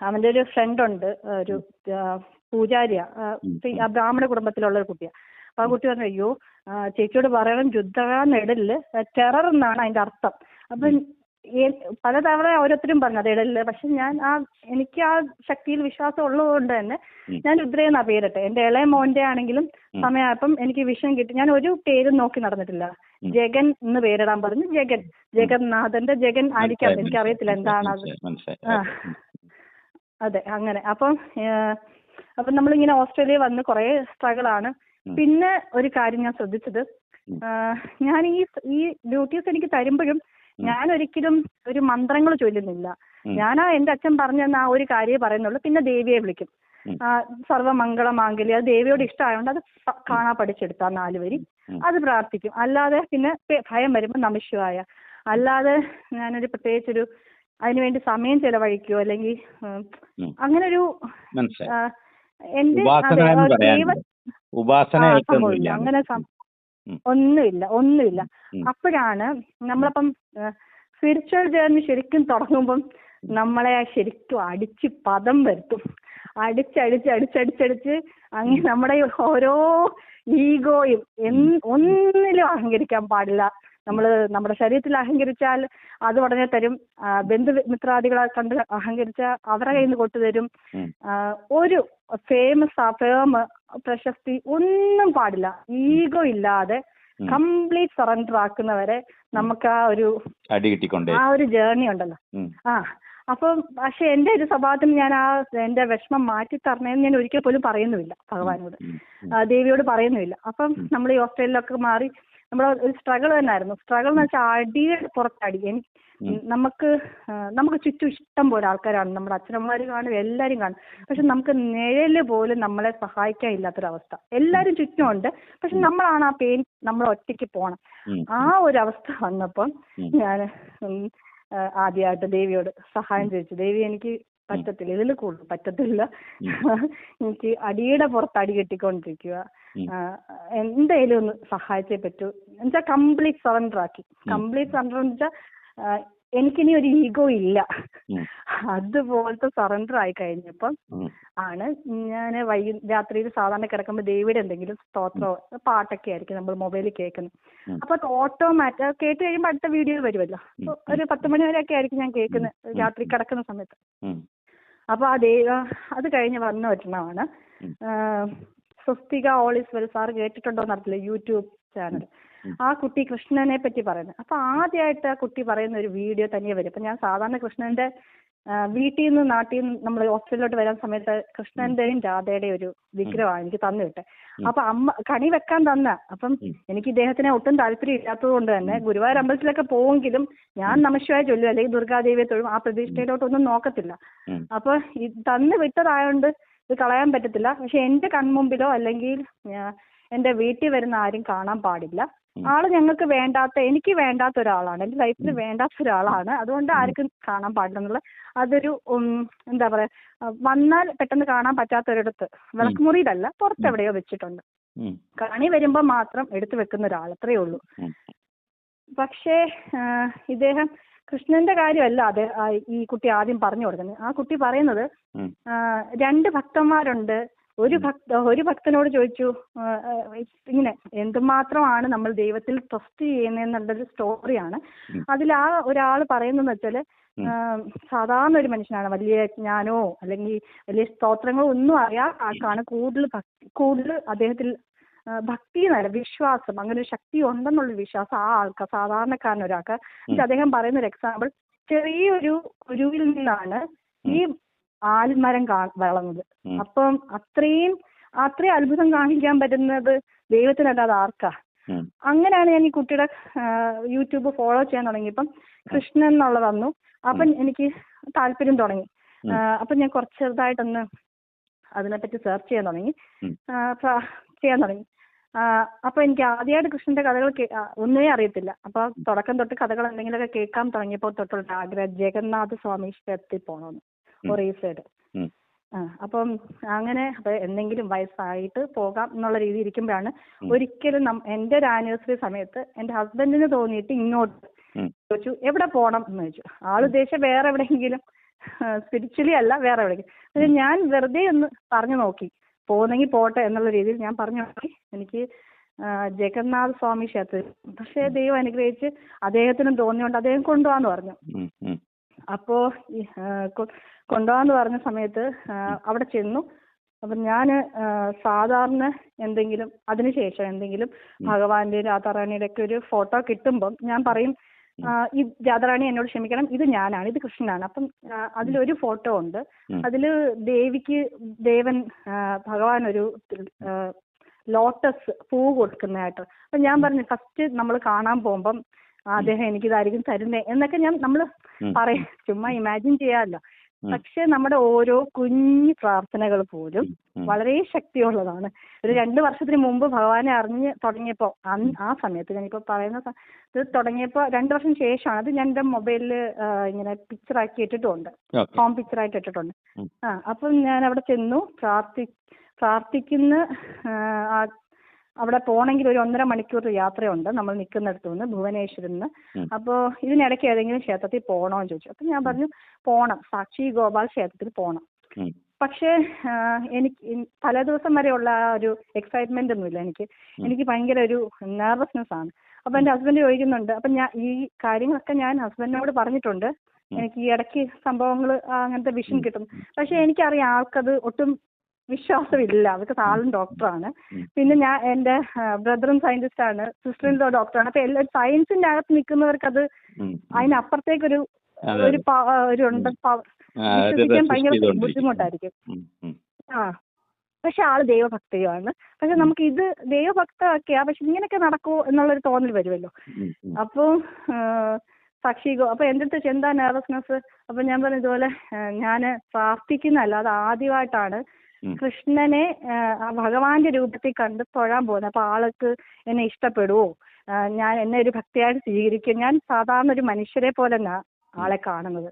അവന്റെ ഒരു ഫ്രണ്ട് ഉണ്ട് ഒരു പൂജാരിയാ. ബ്രാഹ്മണ കുടുംബത്തിലുള്ള ഒരു കുട്ടിയാ. അപ്പൊ ആ കുട്ടി പറഞ്ഞു അയ്യോ ചേച്ചിയോട് പറയണം രുദ്രാന്നിടൽ ടെറർ എന്നാണ് അതിന്റെ അർത്ഥം. അപ്പൊ പലതവണ ഓരോരുത്തരും പറഞ്ഞു അത് ഇടൽ പക്ഷെ ഞാൻ ആ എനിക്ക് ആ ശക്തിയിൽ വിശ്വാസം ഉള്ളതുകൊണ്ട് തന്നെ ഞാൻ രുദ്രയെന്നാ പേരിട്ടെ എന്റെ ഇളയ മോന്റെ ആണെങ്കിലും സമയമായപ്പം എനിക്ക് വിഷം കിട്ടി. ഞാൻ ഒരു പേരും നോക്കി നടന്നിട്ടില്ല. ജഗൻ എന്ന് പേരിടാൻ പറഞ്ഞു. ജഗൻ. ജഗന്നാഥന്റെ ജഗൻ ആയിരിക്കാം. എനിക്കറിയത്തില്ല എന്താണ് അത്. മനസ്സിലായി, മനസ്സിലായി. ആ. അതെ. അങ്ങനെ. അപ്പം അപ്പം നമ്മളിങ്ങനെ ഓസ്ട്രേലിയ വന്ന് കുറേ സ്ട്രഗിൾ ആണ് പിന്നെ ഒരു കാര്യം ഞാൻ ശ്രദ്ധിച്ചത്. ഞാൻ ഈ ഈ ഡ്യൂട്ടീസ് എനിക്ക് തരുമ്പോഴും ഞാൻ ഒരിക്കലും ഒരു മന്ത്രങ്ങൾ ചൊല്ലുന്നില്ല. ഞാൻ എന്റെ അച്ഛൻ പറഞ്ഞു തന്ന ആ ഒരു കാര്യേ പറയുന്നുള്ളൂ പിന്നെ ദേവിയെ വിളിക്കും. സർവമംഗള മാംഗല്യ അത് ദേവിയോട് ഇഷ്ടമായതുകൊണ്ട് അത് കാണാ കാണാൻ പഠിച്ചെടുത്ത നാല് വരി. അത് പ്രാർത്ഥിക്കും. അല്ലാതെ പിന്നെ ഭയം വരുമ്പോൾ നമിശുവായ അല്ലാതെ ഞാനൊരു പ്രത്യേകിച്ചൊരു അതിനുവേണ്ടി സമയം ചെലവഴിക്കുകയോ അല്ലെങ്കിൽ അങ്ങനെ എന്റെ ഒരു സംഭവമില്ല. അങ്ങനെ. ഒന്നുമില്ല ഒന്നുമില്ല. അപ്പോഴാണ് നമ്മളപ്പം സ്പിരിച്വൽ ജേർണി ശരിക്കും തുടങ്ങുമ്പം നമ്മളെ ശരിക്കും അടിച്ച് പദം വരുത്തും. അടിച്ചടിച്ച് അടിച്ചടിച്ചടിച്ച് അങ്ങനെ നമ്മുടെ ഓരോ ഈഗോയും എന് ഒന്നിലും അഹങ്കരിക്കാൻ പാടില്ല. നമ്മൾ നമ്മുടെ ശരീരത്തിൽ അഹങ്കരിച്ചാൽ അത് ഉടനെ തരും. ബന്ധു മിത്രാദികളെ കണ്ട് അഹങ്കരിച്ച അവരുടെ കയ്യിൽ നിന്ന് കൊട്ടുതരും. ആ, ഒരു ഫേമസ് ഫേം പ്രശസ്തി ഒന്നും പാടില്ല. ഈഗോ ഇല്ലാതെ കംപ്ലീറ്റ് സറണ്ടർ ആക്കുന്നവരെ നമുക്ക് ആ ഒരു ആ ഒരു ജേർണി ഉണ്ടല്ലോ. ആ അപ്പം പക്ഷെ എന്റെ ഒരു സ്വഭാവത്തിന് ഞാൻ ആ എന്റെ വിഷമം മാറ്റി തരണേന്ന് ഞാൻ ഒരിക്കൽ പോലും പറയുന്നുമില്ല ഭഗവാനോട്. ദേവിയോട് പറയുന്നുമില്ല. അപ്പം നമ്മൾ ഈ ഓസ്ട്രേലിയയിലൊക്കെ മാറി നമ്മുടെ ഒരു സ്ട്രഗിൾ തന്നെയായിരുന്നു സ്ട്രഗിൾ എന്ന് വെച്ചാൽ അടിയുടെ പുറത്തടി. എനിക്ക്. നമുക്ക് നമുക്ക് ചുറ്റും ഇഷ്ടം പോലെ ആൾക്കാരാണ്. നമ്മുടെ അച്ഛനമ്മമാർ കാണും എല്ലാവരും കാണും. പക്ഷെ നമുക്ക് നിഴൽ പോലും നമ്മളെ സഹായിക്കാൻ ഇല്ലാത്തൊരവസ്ഥ. എല്ലാവരും ചുറ്റുമുണ്ട്. പക്ഷെ നമ്മളാണ് ആ പെയിൻ നമ്മൾ ഒറ്റയ്ക്ക് പോണം. ആ ഒരു അവസ്ഥ വന്നപ്പം. ഞാൻ ആദ്യമായിട്ട് ദേവിയോട് സഹായം ചോദിച്ചു. ദേവി എനിക്ക് പറ്റത്തില്ല. ഇതിൽ കൂടുതൽ പറ്റത്തില്ല. എനിക്ക് അടിയുടെ പുറത്ത് അടി കെട്ടിക്കൊണ്ടിരിക്കുക എന്തായാലും ഒന്ന് സഹായിച്ചേ പറ്റൂ. എന്നുവെച്ചാൽ കംപ്ലീറ്റ് സറണ്ടർ ആക്കി. കംപ്ലീറ്റ് സറണ്ടർ എന്ന് വെച്ചാൽ എനിക്കിനി ഒരു ഈഗോ ഇല്ല. അതുപോലത്തെ സറണ്ടർ ആയി കഴിഞ്ഞപ്പം ആണ് ഞാൻ വൈകി രാത്രിയിൽ സാധാരണ കിടക്കുമ്പോൾ ദേവിയുടെ എന്തെങ്കിലും സ്തോത്രമോ പാട്ടൊക്കെ ആയിരിക്കും നമ്മൾ മൊബൈലിൽ കേൾക്കുന്നത്. അപ്പൊ ഓട്ടോമാറ്റിക് കേട്ട് കഴിയുമ്പോൾ അടുത്ത വീഡിയോ വരുമല്ലോ. ഒരു പത്ത് മണി വരെയൊക്കെ ആയിരിക്കും ഞാൻ കേൾക്കുന്നത് രാത്രി കിടക്കുന്ന സമയത്ത്. ഉം. അപ്പൊ ആ ദൈവ അത് കഴിഞ്ഞ് വന്ന ഒരെണ്ണമാണ്. സ്വസ്തിക all all is well sir കേട്ടിട്ടുണ്ടോ നടത്തില്ല യൂട്യൂബ് ചാനൽ. ആ കുട്ടി കൃഷ്ണനെ പറ്റി പറയുന്നത്. അപ്പൊ ആദ്യമായിട്ട് ആ കുട്ടി പറയുന്ന ഒരു വീഡിയോ തനിയെ വരും അപ്പൊ ഞാൻ സാധാരണ കൃഷ്ണന്റെ വീട്ടിൽ നിന്ന് നാട്ടിൽ നിന്ന് നമ്മൾ ഹോസ്റ്റലിലോട്ട് വരാൻ സമയത്ത് കൃഷ്ണന്റെയും രാധയുടെയും ഒരു വിഗ്രഹമാണ് എനിക്ക് തന്നു വിട്ടെ അപ്പോൾ അപ്പൊ അമ്മ കണി വെക്കാൻ തന്ന. അപ്പം എനിക്ക് ഇദ്ദേഹത്തിനെ ഒട്ടും താല്പര്യം ഇല്ലാത്തത് കൊണ്ട് തന്നെ ഗുരുവായൂർ അമ്പലത്തിലൊക്കെ പോവെങ്കിലും ഞാൻ നമശിവായ ചൊല്ലും. അല്ലെങ്കിൽ ദുർഗാദേവിയെ തൊഴും. ആ പ്രതിഷ്ഠയിലോട്ടൊന്നും നോക്കത്തില്ല. അപ്പോൾ അപ്പൊ ഇത് തന്നു വിട്ടതായോണ്ട് ഇത് കളയാൻ പറ്റത്തില്ല. പക്ഷെ എന്റെ കൺമുമ്പിലോ അല്ലെങ്കിൽ എന്റെ വീട്ടിൽ വരുന്ന ആരും കാണാൻ പാടില്ല. ആൾ ഞങ്ങൾക്ക് വേണ്ടാത്ത എനിക്ക് വേണ്ടാത്ത ഒരാളാണ്. എന്റെ ലൈഫിൽ വേണ്ടാത്ത ഒരാളാണ്. അതുകൊണ്ട് ആർക്കും കാണാൻ പാടില്ലെന്നുള്ള അതൊരു എന്താ പറയാ വന്നാൽ പെട്ടെന്ന് കാണാൻ പറ്റാത്ത പറ്റാത്തൊരിടത്ത് വിളക്കുമുറിയിലല്ല പുറത്തെവിടെയോ വെച്ചിട്ടുണ്ട്. കണി വരുമ്പോൾ മാത്രം എടുത്തു വെക്കുന്ന ഒരാൾ അത്രയേ ഉള്ളൂ. പക്ഷേ ഇദ്ദേഹം കൃഷ്ണന്റെ കാര്യമല്ല അത് ഈ കുട്ടി ആദ്യം പറഞ്ഞു കൊടുക്കുന്നത്. ആ കുട്ടി പറയുന്നത് രണ്ട് ഭക്തന്മാരുണ്ട് ഒരു ഭക്ത ഒരു ഭക്തനോട് ചോദിച്ചു ഇങ്ങനെ എന്തുമാത്രമാണ് നമ്മൾ ദൈവത്തിൽ ട്രസ്റ്റ് ചെയ്യുന്നതെന്നുള്ളൊരു സ്റ്റോറിയാണ്. അതിൽ ആ ഒരാൾ പറയുന്നതെന്ന്. ആ, സാധാരണ ഒരു മനുഷ്യനാണ്. വലിയ ജ്ഞാനോ അല്ലെങ്കിൽ വലിയ സ്തോത്രങ്ങളോ ഒന്നും അറിയാത്ത ആൾക്കാണ് കൂടുതൽ ഭക്തി കൂടുതൽ അദ്ദേഹത്തിൽ ഭക്തി എന്നല്ല വിശ്വാസം അങ്ങനെ ഒരു ശക്തി ഉണ്ടെന്നുള്ള വിശ്വാസം ആ ആൾക്ക് സാധാരണക്കാരൻ ഒരാൾക്ക് അദ്ദേഹം പറയുന്ന ഒരു എക്സാമ്പിൾ ചെറിയൊരു ഗുരുവിൽ നിന്നാണ് ഈ ആൽമരം കാ വളർന്നത്. അപ്പം അത്രയും അത്രയും അത്ഭുതം കാണിക്കാൻ പറ്റുന്നത് ദൈവത്തിനല്ലാതെ ആർക്കാ? അങ്ങനെയാണ് ഞാൻ ഈ കുട്ടിയുടെ യൂട്യൂബ് ഫോളോ ചെയ്യാൻ തുടങ്ങിയപ്പം കൃഷ്ണൻ എന്നുള്ളത് വന്നു. അപ്പം എനിക്ക് താല്പര്യം തുടങ്ങി. അപ്പം ഞാൻ കുറച്ച് ചെറുതായിട്ടൊന്ന് അതിനെപ്പറ്റി സെർച്ച് ചെയ്യാൻ തുടങ്ങി. ചെയ്യാൻ തുടങ്ങി. അപ്പൊ എനിക്ക് ആദ്യമായിട്ട് കൃഷ്ണന്റെ കഥകൾ ഒന്നേ അറിയത്തില്ല. അപ്പൊ തുടക്കം തൊട്ട് കഥകൾ എന്തെങ്കിലുമൊക്കെ കേൾക്കാൻ തുടങ്ങിയപ്പോൾ തൊട്ടുള്ള ആഗ്രഹം ജഗന്നാഥ സ്വാമി ക്ഷേത്രത്തിൽ പോകണമെന്ന്. ഒറീസയുടെ അപ്പം അങ്ങനെ അപ്പൊ എന്തെങ്കിലും വയസ്സായിട്ട് പോകാം എന്നുള്ള രീതി ഇരിക്കുമ്പോഴാണ് ഒരിക്കലും നം- എന്റെ ഒരു ആനിവേഴ്സറി സമയത്ത് എന്റെ ഹസ്ബൻഡിന് തോന്നിയിട്ട് ഇങ്ങോട്ട് ചോദിച്ചു എവിടെ പോണം? എന്ന് ചോദിച്ചു. ആൾ ഉദ്ദേശിച്ച വേറെ എവിടെയെങ്കിലും സ്പിരിച്വലി അല്ല വേറെ എവിടെയെങ്കിലും. പക്ഷെ ഞാൻ വെറുതെ ഒന്ന് പറഞ്ഞു നോക്കി. പോകുന്നെങ്കിൽ പോട്ടെ എന്നുള്ള രീതിയിൽ ഞാൻ പറഞ്ഞു നോക്കി. എനിക്ക് ജഗന്നാഥ സ്വാമി ക്ഷേത്രത്തിൽ. പക്ഷേ ദൈവം അനുഗ്രഹിച്ച് അദ്ദേഹത്തിനും തോന്നിയോണ്ട് അദ്ദേഹം കൊണ്ടുപോകാന്ന് പറഞ്ഞു. അപ്പോ ഈ, പറഞ്ഞ സമയത്ത് അവിടെ ചെന്നു. അപ്പം ഞാൻ സാധാരണ എന്തെങ്കിലും അതിനുശേഷം എന്തെങ്കിലും ഭഗവാന്റെ രാധാറാണിയുടെ ഒക്കെ ഒരു ഫോട്ടോ കിട്ടുമ്പം ഞാൻ പറയും ഈ രാധാറാണി എന്നോട് ക്ഷമിക്കണം ഇത് ഞാനാണ് ഇത് കൃഷ്ണനാണ്. അപ്പം അതിലൊരു ഫോട്ടോ ഉണ്ട്. അതിൽ ദേവിക്ക് ദേവൻ ഭഗവാൻ ഒരു ലോട്ടസ് പൂ കൊടുക്കുന്നതായിട്ട്. അപ്പൊ ഞാൻ പറഞ്ഞു ഫസ്റ്റ് നമ്മൾ കാണാൻ പോകുമ്പം അദ്ദേഹം എനിക്കിതായിരിക്കും തരുന്നേ എന്നൊക്കെ ഞാൻ നമ്മൾ. പറയും. ചുമ്മാ ഇമാജിൻ ചെയ്യാമല്ലോ. പക്ഷെ നമ്മുടെ ഓരോ കുഞ്ഞു പ്രാർത്ഥനകൾ പോലും. വളരെ ശക്തിയുള്ളതാണ്. ഒരു രണ്ട് വർഷത്തിന് മുമ്പ് ഭഗവാനെ അറിഞ്ഞ് തുടങ്ങിയപ്പോ ആ സമയത്ത് ഞാനിപ്പോ പറയുന്ന ഇത് തുടങ്ങിയപ്പോ രണ്ട് വർഷം ശേഷമാണ്. അത് ഞാൻ എന്റെ മൊബൈലിൽ ഇങ്ങനെ പിക്ചർ ആക്കി ഇട്ടിട്ടുണ്ട്. ഹോം പിക്ചർ ആയിട്ട് ഇട്ടിട്ടുണ്ട്. ആ അപ്പം ഞാൻ അവിടെ ചെന്നു പ്രാർത്ഥി പ്രാർത്ഥിക്കുന്ന അവിടെ പോണെങ്കിൽ ഒരു ഒന്നര മണിക്കൂർ യാത്രയുണ്ട്. നമ്മൾ നിൽക്കുന്നിടത്തു നിന്ന് ഭുവനേശ്വരിൽ നിന്ന്. അപ്പോൾ ഇതിനിടയ്ക്ക് ഏതെങ്കിലും ക്ഷേത്രത്തിൽ പോകണോ എന്ന് ചോദിച്ചു. അപ്പം ഞാൻ പറഞ്ഞു പോണം. സാക്ഷി ഗോപാൽ ക്ഷേത്രത്തിൽ പോകണം പക്ഷേ എനിക്ക് പല ദിവസം വരെയുള്ള ആ ഒരു എക്സൈറ്റ്മെന്റ് ഒന്നുമില്ല എനിക്ക്. എനിക്ക് ഭയങ്കര ഒരു നെർവസ്നെസ് ആണ്. അപ്പൊ എന്റെ ഹസ്ബൻഡ് ചോദിക്കുന്നുണ്ട് അപ്പൊ ഞാൻ ഈ കാര്യങ്ങളൊക്കെ ഞാൻ ഹസ്ബൻഡിനോട് പറഞ്ഞിട്ടുണ്ട്. എനിക്ക് ഈ ഇടയ്ക്ക് സംഭവങ്ങൾ അങ്ങനത്തെ വിഷൻ കിട്ടും. പക്ഷെ എനിക്കറിയാം ആൾക്കത് ഒട്ടും വിശ്വാസമില്ല. അവർക്ക് താളും ഡോക്ടറാണ്. പിന്നെ ഞാൻ എന്റെ ബ്രദറും സയന്റിസ്റ്റ് ആണ് സിസ്റ്ററിന്റെ ഡോക്ടറാണ്. അപ്പൊ എല്ലാ സയൻസിന്റെ അകത്ത് നിൽക്കുന്നവർക്ക് അത്. അതിനപ്പുറത്തേക്കൊരു ഒരു ഒരു ഉണ്ട് വിശ്വസിക്കാൻ ഭയങ്കര ബുദ്ധിമുട്ടായിരിക്കും. ആ. പക്ഷെ ആൾ ദൈവഭക്തിയാണ് പക്ഷെ നമുക്ക് ഇത് ദൈവഭക്തമൊക്കെയാ പക്ഷെ ഇങ്ങനെയൊക്കെ നടക്കുമോ എന്നുള്ളൊരു തോന്നൽ വരുമല്ലോ. അപ്പൊ ഉം. അപ്പോ എന്റെ അടുത്ത് എന്താ നെർവസ്നെസ് അപ്പൊ ഞാൻ പറഞ്ഞു ഇതുപോലെ ഞാൻ പ്രാർത്ഥിക്കുന്നല്ല അത് ആദ്യമായിട്ടാണ്. കൃഷ്ണനെ ഭഗവാന്റെ രൂപത്തിൽ കണ്ട് തൊഴാൻ പോകുന്നത് അപ്പൊ ആൾക്ക് എന്നെ ഇഷ്ടപ്പെടുവോ? ഞാൻ എന്നെ ഒരു ഭക്തിയായിട്ട് സ്വീകരിക്കും. ഞാൻ സാധാരണ ഒരു മനുഷ്യരെ പോലെ തന്നെ ആളെ കാണുന്നത്.